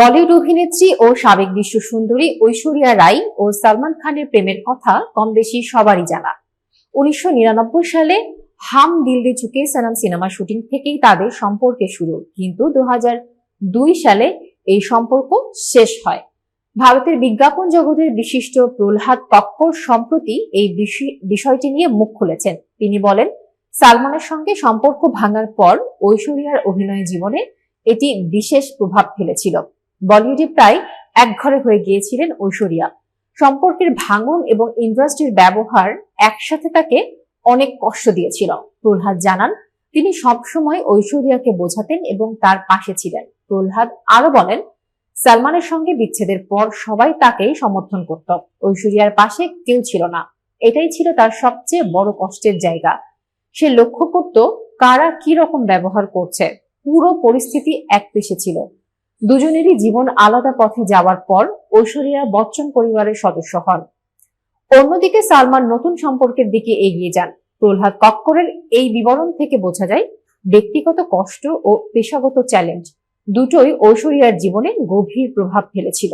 বলিউড অভিনেত্রী ও সাবেক বিশ্ব সুন্দরী ঐশ্বরিয়া রাই ও সালমান খানের প্রেমের কথা কম বেশি সবারই জানা। উনিশশো নিরানব্বই সালে হাম দিল দে চুকে সনম সিনেমা শুটিং থেকেই তাদের সম্পর্কে শুরু। কিন্তু দু হাজার দুই সালে এই সম্পর্ক শেষ হয়। ভারতের বিজ্ঞাপন জগতের বিশিষ্ট প্রহ্লাদ কক্কর সম্প্রতি এই বিষয়- বিষয়টি নিয়ে মুখ খুলেছেন। তিনি বলেন, সালমানের সঙ্গে সম্পর্ক ভাঙার পর ঐশ্বরিয়ার অভিনয় জীবনে এটি বিশেষ প্রভাব ফেলেছিল। বলিউডে প্রায় একঘরে হয়ে গিয়েছিলেন ঐশ্বরিয়া। সম্পর্কের ভাঙন এবং ইন্ডাস্ট্রির ব্যবহার একসাথে তাকে অনেক কষ্ট দিয়েছিল। প্রহ্লাদ জানান, তিনি সবসময় ঐশ্বরিয়াকে বোঝাতেন এবং তার পাশে ছিলেন। প্রহ্লাদ আরও বলেন, সালমানের সঙ্গে বিচ্ছেদের পর সবাই তাকেই সমর্থন করত। ঐশ্বরিয়ার পাশে কেউ ছিল না। এটাই ছিল তার সবচেয়ে বড় কষ্টের জায়গা। সে লক্ষ্য করত, কারা কি রকম ব্যবহার করছে। পুরো পরিস্থিতি এক পেশে ছিল। দুজনেরই জীবন আলাদা পথে যাওয়ার পর ঐশ্বরিয়া বচ্চন পরিবারের সদস্য হন। অন্যদিকে সালমান নতুন সম্পর্কের দিকে এগিয়ে যান। প্রহ্লাদ কক্করের এই বিবরণ থেকে বোঝা যায়, ব্যক্তিগত কষ্ট ও পেশাগত চ্যালেঞ্জ দুটোই ঐশ্বরিয়ার জীবনে গভীর প্রভাব ফেলেছিল।